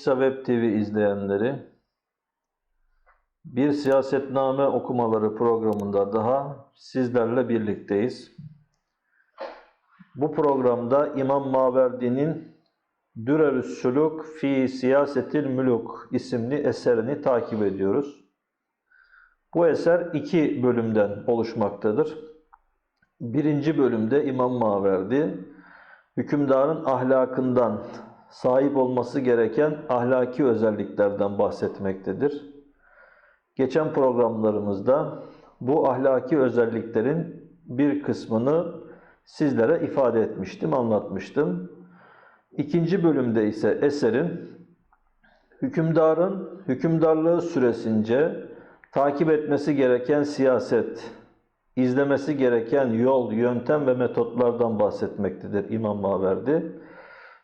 Kısa Web TV izleyenleri, bir siyasetname okumaları programında daha sizlerle birlikteyiz. Bu programda İmam Maverdi'nin Dürerü's Sülük fi Siyasetil Müluk isimli eserini takip ediyoruz. Bu eser iki bölümden oluşmaktadır. Birinci bölümde İmam Maverdi, hükümdarın ahlakından sahip olması gereken ahlaki özelliklerden bahsetmektedir. Geçen programlarımızda bu ahlaki özelliklerin bir kısmını sizlere ifade etmiştim, anlatmıştım. İkinci bölümde ise eserin hükümdarın hükümdarlığı süresince takip etmesi gereken siyaset, izlemesi gereken yol, yöntem ve metotlardan bahsetmektedir İmam Maverdi.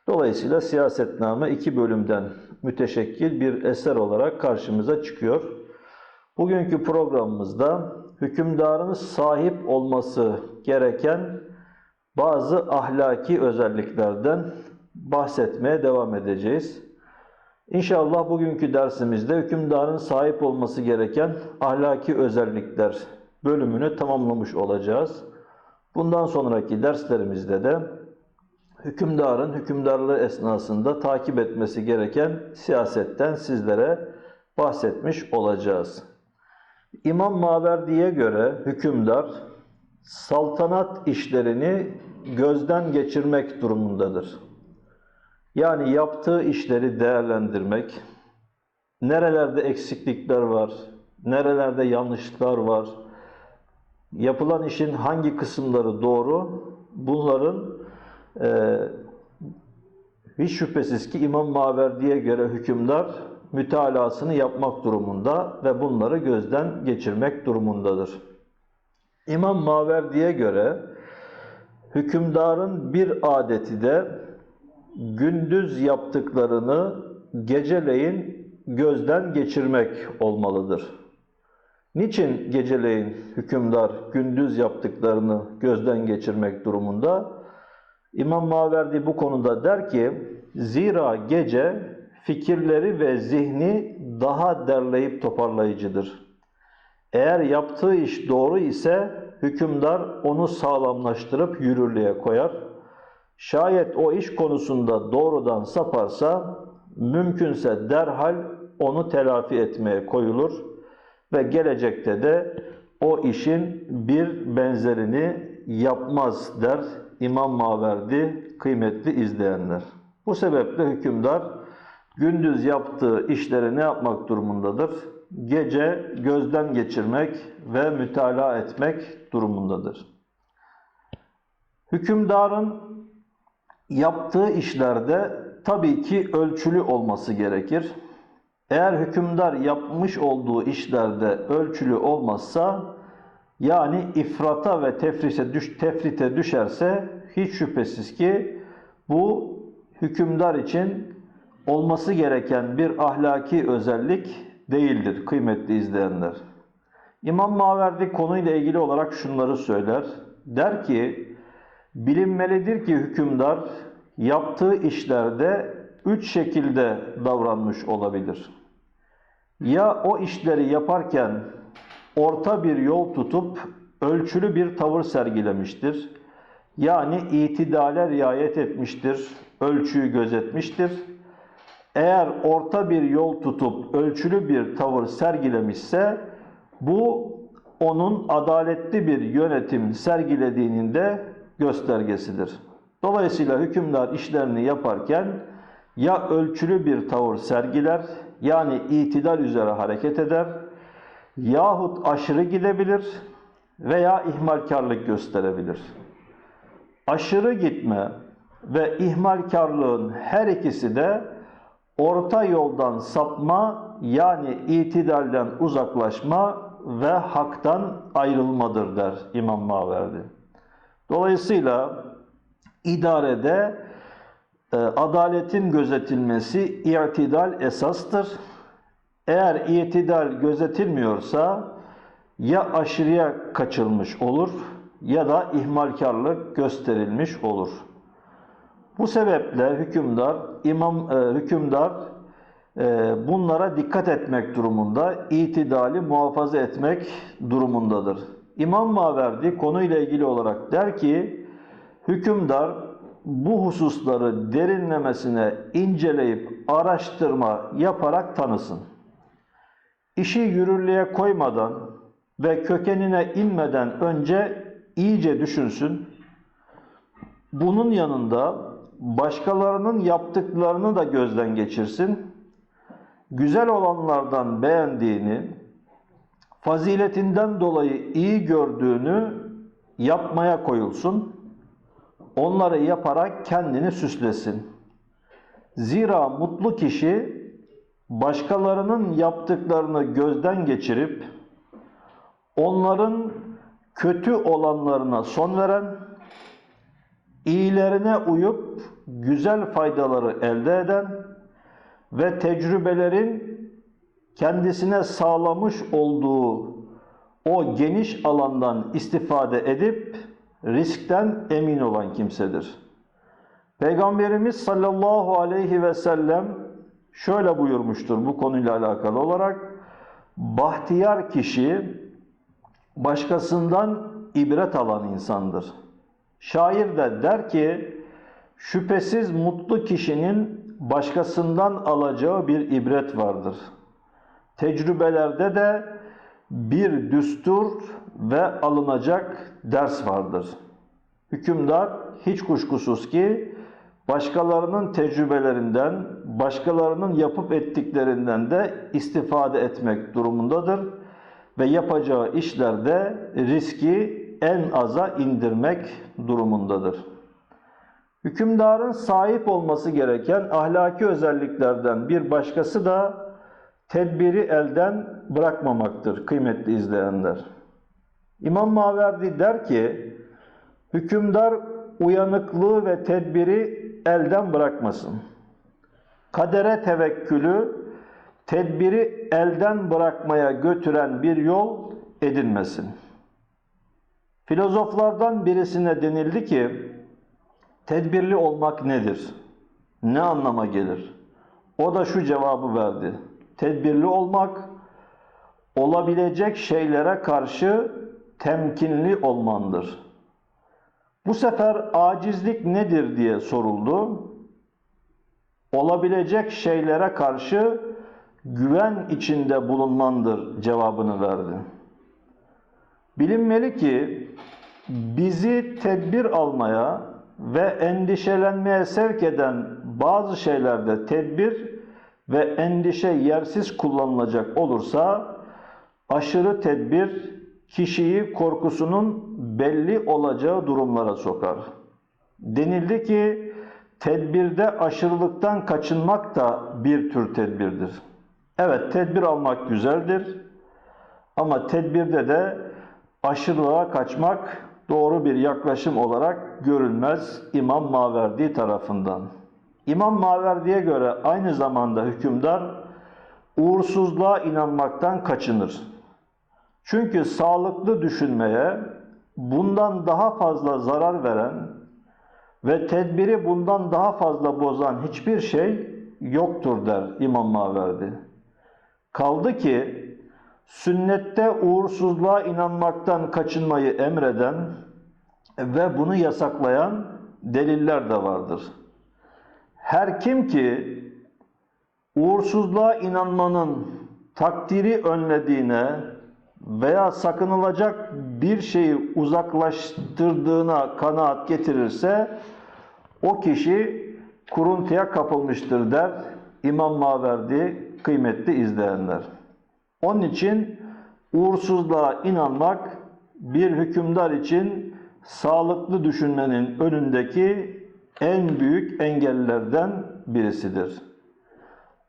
Dolayısıyla siyasetname iki bölümden müteşekkil bir eser olarak karşımıza çıkıyor. Bugünkü programımızda hükümdarın sahip olması gereken bazı ahlaki özelliklerden bahsetmeye devam edeceğiz. İnşallah bugünkü dersimizde hükümdarın sahip olması gereken ahlaki özellikler bölümünü tamamlamış olacağız. Bundan sonraki derslerimizde de hükümdarın hükümdarlığı esnasında takip etmesi gereken siyasetten sizlere bahsetmiş olacağız. İmam Maverdi'ye göre hükümdar saltanat işlerini gözden geçirmek durumundadır. Yani yaptığı işleri değerlendirmek, nerelerde eksiklikler var, nerelerde yanlışlıklar var, yapılan işin hangi kısımları doğru, bunların e, hiç şüphesiz ki İmam Maverdi'ye göre hükümdar mütalasını yapmak durumunda ve bunları gözden geçirmek durumundadır. İmam Maverdi'ye göre hükümdarın bir adeti de gündüz yaptıklarını geceleyin gözden geçirmek olmalıdır. Niçin geceleyin hükümdar gündüz yaptıklarını gözden geçirmek durumunda? İmam Maverdi bu konuda der ki, zira gece fikirleri ve zihni daha derleyip toparlayıcıdır. Eğer yaptığı iş doğru ise hükümdar onu sağlamlaştırıp yürürlüğe koyar. Şayet o iş konusunda doğrudan saparsa mümkünse derhal onu telafi etmeye koyulur ve gelecekte de o işin bir benzerini yapmaz der İmam Maverdi kıymetli izleyenler. Bu sebeple hükümdar gündüz yaptığı işleri ne yapmak durumundadır? Gece gözden geçirmek ve mütalaa etmek durumundadır. Hükümdarın yaptığı işlerde tabii ki ölçülü olması gerekir. Eğer hükümdar yapmış olduğu işlerde ölçülü olmazsa yani ifrata ve tefrite, düş, tefrite düşerse hiç şüphesiz ki bu hükümdar için olması gereken bir ahlaki özellik değildir kıymetli izleyenler. İmam Maverdi konuyla ilgili olarak şunları söyler. Der ki, bilinmelidir ki hükümdar yaptığı işlerde üç şekilde davranmış olabilir. Ya o işleri yaparken orta bir yol tutup ölçülü bir tavır sergilemiştir. Yani itidale riayet etmiştir, ölçüyü gözetmiştir. Eğer orta bir yol tutup ölçülü bir tavır sergilemişse bu onun adaletli bir yönetim sergilediğinin de göstergesidir. Dolayısıyla hükümdar işlerini yaparken ya ölçülü bir tavır sergiler yani itidal üzere hareket eder yahut aşırı gidebilir veya ihmalkarlık gösterebilir. Aşırı gitme ve ihmalkarlığın her ikisi de orta yoldan sapma yani itidalden uzaklaşma ve haktan ayrılmadır der İmam Maverdi. Dolayısıyla idarede e, adaletin gözetilmesi i'tidal esastır. Eğer itidal gözetilmiyorsa ya aşırıya kaçılmış olur ya da ihmalkarlık gösterilmiş olur. Bu sebeple hükümdar, imam e, hükümdar e, bunlara dikkat etmek durumunda, itidali muhafaza etmek durumundadır. İmam Maverdi konuyla ilgili olarak der ki, hükümdar bu hususları derinlemesine inceleyip araştırma yaparak tanısın. İşi yürürlüğe koymadan ve kökenine inmeden önce iyice düşünsün. Bunun yanında başkalarının yaptıklarını da gözden geçirsin. Güzel olanlardan beğendiğini, faziletinden dolayı iyi gördüğünü yapmaya koyulsun. Onları yaparak kendini süslesin. Zira mutlu kişi başkalarının yaptıklarını gözden geçirip onların kötü olanlarına son veren, iyilerine uyup güzel faydaları elde eden ve tecrübelerin kendisine sağlamış olduğu o geniş alandan istifade edip riskten emin olan kimsedir. Peygamberimiz sallallahu aleyhi ve sellem şöyle buyurmuştur bu konuyla alakalı olarak bahtiyar kişi başkasından ibret alan insandır. Şair de der ki şüphesiz mutlu kişinin başkasından alacağı bir ibret vardır. Tecrübelerde de bir düstur ve alınacak ders vardır. Hükümdar hiç kuşkusuz ki başkalarının tecrübelerinden, başkalarının yapıp ettiklerinden de istifade etmek durumundadır ve yapacağı işlerde riski en aza indirmek durumundadır. Hükümdarın sahip olması gereken ahlaki özelliklerden bir başkası da tedbiri elden bırakmamaktır kıymetli izleyenler. İmam Maverdi der ki, hükümdar uyanıklığı ve tedbiri elden bırakmasın. Kadere tevekkülü, tedbiri elden bırakmaya götüren bir yol edinmesin. Filozoflardan birisine denildi ki, tedbirli olmak nedir? Ne anlama gelir? O da şu cevabı verdi. Tedbirli olmak, olabilecek şeylere karşı temkinli olmandır. Bu sefer acizlik nedir diye soruldu. Olabilecek şeylere karşı güven içinde bulunmandır cevabını verdi. Bilinmeli ki bizi tedbir almaya ve endişelenmeye sevk eden bazı şeylerde tedbir ve endişe yersiz kullanılacak olursa aşırı tedbir kişiyi korkusunun belli olacağı durumlara sokar. Denildi ki tedbirde aşırılıktan kaçınmak da bir tür tedbirdir. Evet tedbir almak güzeldir ama tedbirde de aşırılığa kaçmak doğru bir yaklaşım olarak görülmez İmam Maverdi tarafından. İmam Maverdi'ye göre aynı zamanda hükümdar uğursuzluğa inanmaktan kaçınır. Çünkü sağlıklı düşünmeye bundan daha fazla zarar veren ve tedbiri bundan daha fazla bozan hiçbir şey yoktur der İmam Maverdi. Kaldı ki sünnette uğursuzluğa inanmaktan kaçınmayı emreden ve bunu yasaklayan deliller de vardır. Her kim ki uğursuzluğa inanmanın takdiri önlediğine veya sakınılacak bir şeyi uzaklaştırdığına kanaat getirirse o kişi kuruntuya kapılmıştır der İmam Maverdi kıymetli izleyenler. Onun için uğursuzluğa inanmak bir hükümdar için sağlıklı düşünmenin önündeki en büyük engellerden birisidir.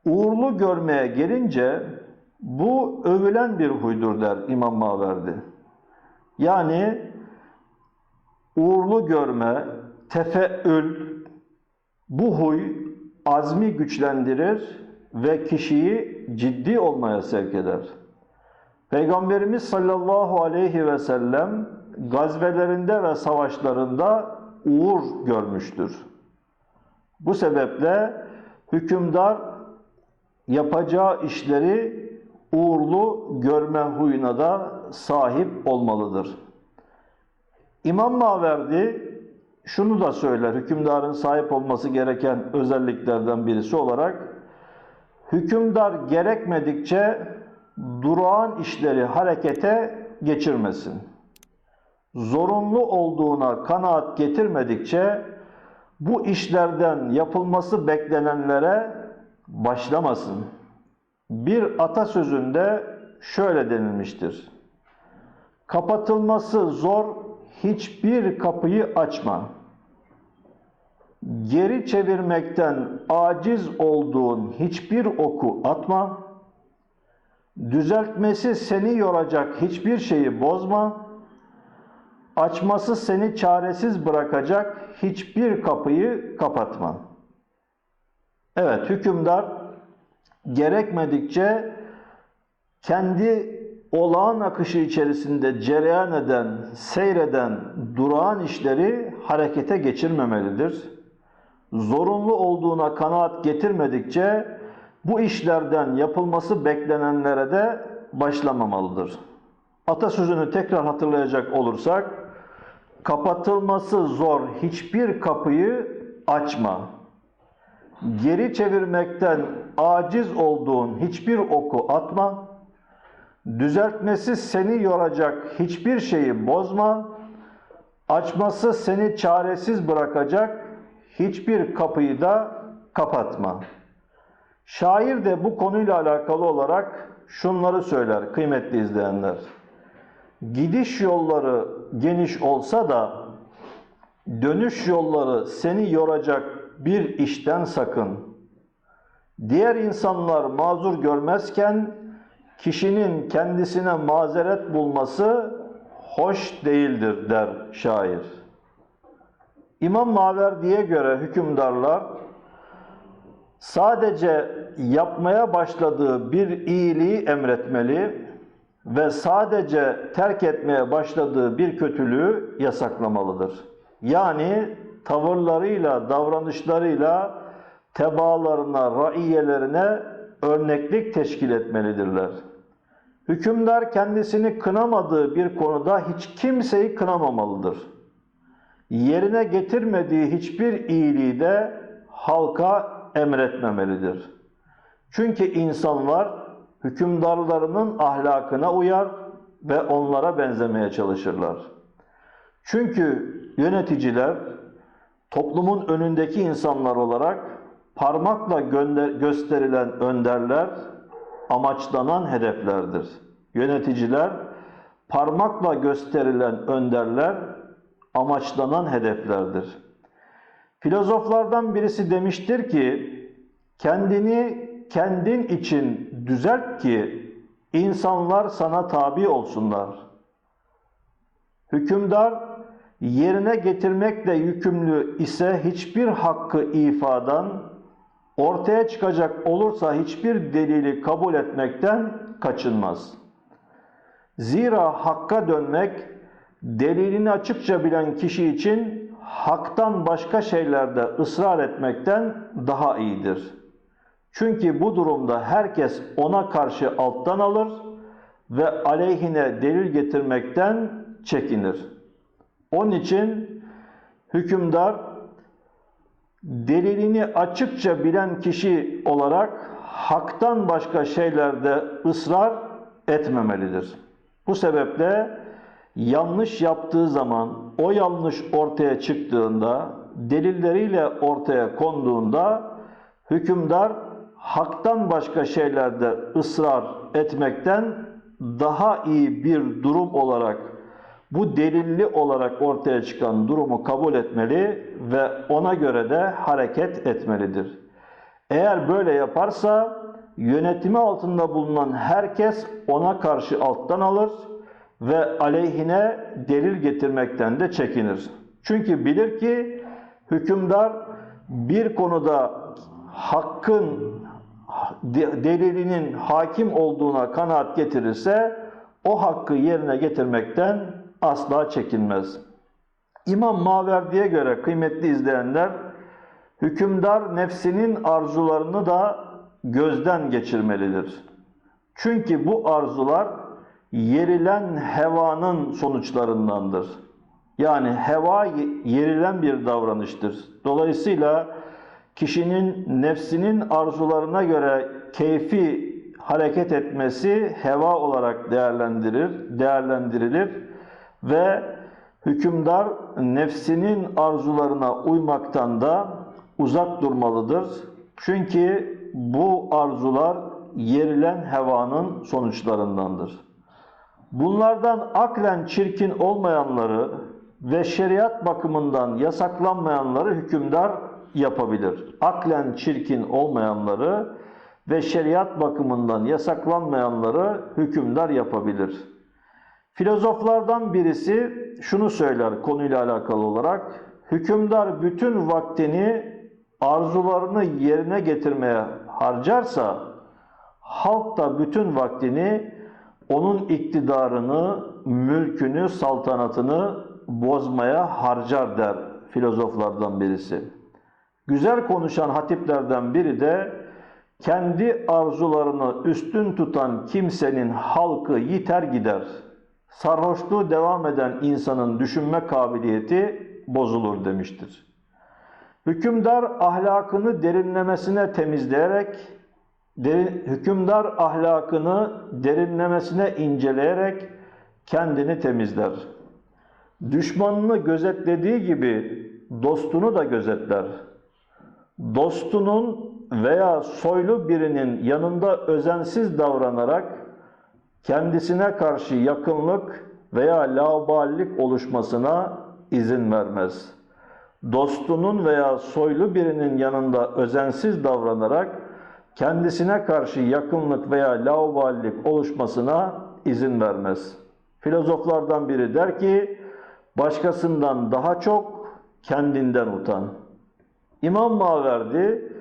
Uğurlu görmeye gelince bu övülen bir huydur der İmam Maverdi. Yani uğurlu görme, tefeül, bu huy azmi güçlendirir ve kişiyi ciddi olmaya sevk eder. Peygamberimiz sallallahu aleyhi ve sellem gazvelerinde ve savaşlarında uğur görmüştür. Bu sebeple hükümdar yapacağı işleri uğurlu görme huyuna da sahip olmalıdır. İmam Maverdi şunu da söyler, hükümdarın sahip olması gereken özelliklerden birisi olarak, hükümdar gerekmedikçe durağan işleri harekete geçirmesin. Zorunlu olduğuna kanaat getirmedikçe bu işlerden yapılması beklenenlere başlamasın. Bir atasözünde şöyle denilmiştir. Kapatılması zor hiçbir kapıyı açma. Geri çevirmekten aciz olduğun hiçbir oku atma. Düzeltmesi seni yoracak hiçbir şeyi bozma. Açması seni çaresiz bırakacak hiçbir kapıyı kapatma. Evet, hükümdar gerekmedikçe kendi olağan akışı içerisinde cereyan eden, seyreden, durağan işleri harekete geçirmemelidir. Zorunlu olduğuna kanaat getirmedikçe bu işlerden yapılması beklenenlere de başlamamalıdır. Atasözünü tekrar hatırlayacak olursak, kapatılması zor hiçbir kapıyı açma. Geri çevirmekten aciz olduğun hiçbir oku atma. Düzeltmesi seni yoracak hiçbir şeyi bozma. Açması seni çaresiz bırakacak hiçbir kapıyı da kapatma. Şair de bu konuyla alakalı olarak şunları söyler kıymetli izleyenler. Gidiş yolları geniş olsa da dönüş yolları seni yoracak bir işten sakın. Diğer insanlar mazur görmezken kişinin kendisine mazeret bulması hoş değildir der şair. İmam Maverdi'ye göre hükümdarlar sadece yapmaya başladığı bir iyiliği emretmeli ve sadece terk etmeye başladığı bir kötülüğü yasaklamalıdır. Yani tavırlarıyla, davranışlarıyla tebaalarına, raiyelerine örneklik teşkil etmelidirler. Hükümdar kendisini kınamadığı bir konuda hiç kimseyi kınamamalıdır. Yerine getirmediği hiçbir iyiliği de halka emretmemelidir. Çünkü insanlar hükümdarlarının ahlakına uyar ve onlara benzemeye çalışırlar. Çünkü yöneticiler toplumun önündeki insanlar olarak parmakla gösterilen önderler amaçlanan hedeflerdir. Yöneticiler parmakla gösterilen önderler amaçlanan hedeflerdir. Filozoflardan birisi demiştir ki kendini kendin için düzelt ki insanlar sana tabi olsunlar. Hükümdar yerine getirmekle yükümlü ise hiçbir hakkı ifadan ortaya çıkacak olursa hiçbir delili kabul etmekten kaçınmaz. Zira hakka dönmek delilini açıkça bilen kişi için haktan başka şeylerde ısrar etmekten daha iyidir. Çünkü bu durumda herkes ona karşı alttan alır ve aleyhine delil getirmekten çekinir. Onun için hükümdar delilini açıkça bilen kişi olarak haktan başka şeylerde ısrar etmemelidir. Bu sebeple yanlış yaptığı zaman o yanlış ortaya çıktığında, delilleriyle ortaya konduğunda hükümdar haktan başka şeylerde ısrar etmekten daha iyi bir durum olarak bu delilli olarak ortaya çıkan durumu kabul etmeli ve ona göre de hareket etmelidir. Eğer böyle yaparsa yönetimi altında bulunan herkes ona karşı alttan alır ve aleyhine delil getirmekten de çekinir. Çünkü bilir ki hükümdar bir konuda hakkın de- delilinin hakim olduğuna kanaat getirirse o hakkı yerine getirmekten asla çekinmez. İmam Maverdi'ye göre kıymetli izleyenler, hükümdar nefsinin arzularını da gözden geçirmelidir. Çünkü bu arzular yerilen hevanın sonuçlarındandır. Yani heva yerilen bir davranıştır. Dolayısıyla kişinin nefsinin arzularına göre keyfi hareket etmesi heva olarak değerlendirir, değerlendirilir ve hükümdar nefsinin arzularına uymaktan da uzak durmalıdır. Çünkü bu arzular yerilen hevanın sonuçlarındandır. Bunlardan aklen çirkin olmayanları ve şeriat bakımından yasaklanmayanları hükümdar yapabilir. Aklen çirkin olmayanları ve şeriat bakımından yasaklanmayanları hükümdar yapabilir. Filozoflardan birisi şunu söyler konuyla alakalı olarak. Hükümdar bütün vaktini arzularını yerine getirmeye harcarsa halk da bütün vaktini onun iktidarını, mülkünü, saltanatını bozmaya harcar der filozoflardan birisi. Güzel konuşan hatiplerden biri de kendi arzularını üstün tutan kimsenin halkı yiter gider. Sarhoşluğu devam eden insanın düşünme kabiliyeti bozulur demiştir. Hükümdar ahlakını derinlemesine temizleyerek, derin, hükümdar ahlakını derinlemesine inceleyerek kendini temizler. Düşmanını gözetlediği gibi dostunu da gözetler. Dostunun veya soylu birinin yanında özensiz davranarak kendisine karşı yakınlık veya lauballik oluşmasına izin vermez. Dostunun veya soylu birinin yanında özensiz davranarak kendisine karşı yakınlık veya lauballik oluşmasına izin vermez. Filozoflardan biri der ki, başkasından daha çok kendinden utan. İmam Maverdi,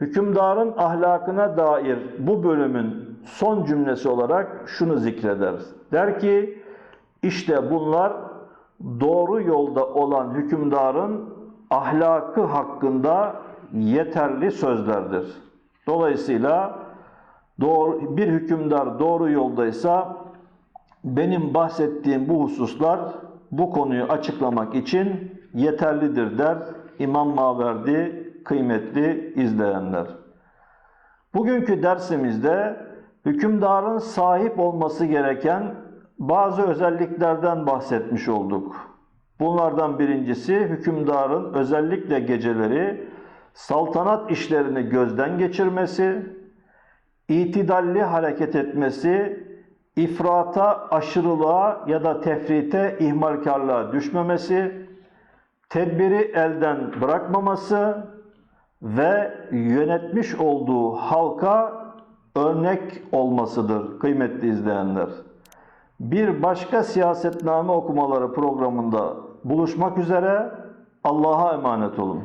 hükümdarın ahlakına dair bu bölümün son cümlesi olarak şunu zikreder. Der ki, işte bunlar doğru yolda olan hükümdarın ahlakı hakkında yeterli sözlerdir. Dolayısıyla doğru, bir hükümdar doğru yoldaysa benim bahsettiğim bu hususlar bu konuyu açıklamak için yeterlidir der İmam Maverdi kıymetli izleyenler. Bugünkü dersimizde hükümdarın sahip olması gereken bazı özelliklerden bahsetmiş olduk. Bunlardan birincisi hükümdarın özellikle geceleri saltanat işlerini gözden geçirmesi, itidalli hareket etmesi, ifrata, aşırılığa ya da tefrite, ihmalkarlığa düşmemesi, tedbiri elden bırakmaması ve yönetmiş olduğu halka örnek olmasıdır kıymetli izleyenler. Bir başka siyasetname okumaları programında buluşmak üzere Allah'a emanet olun.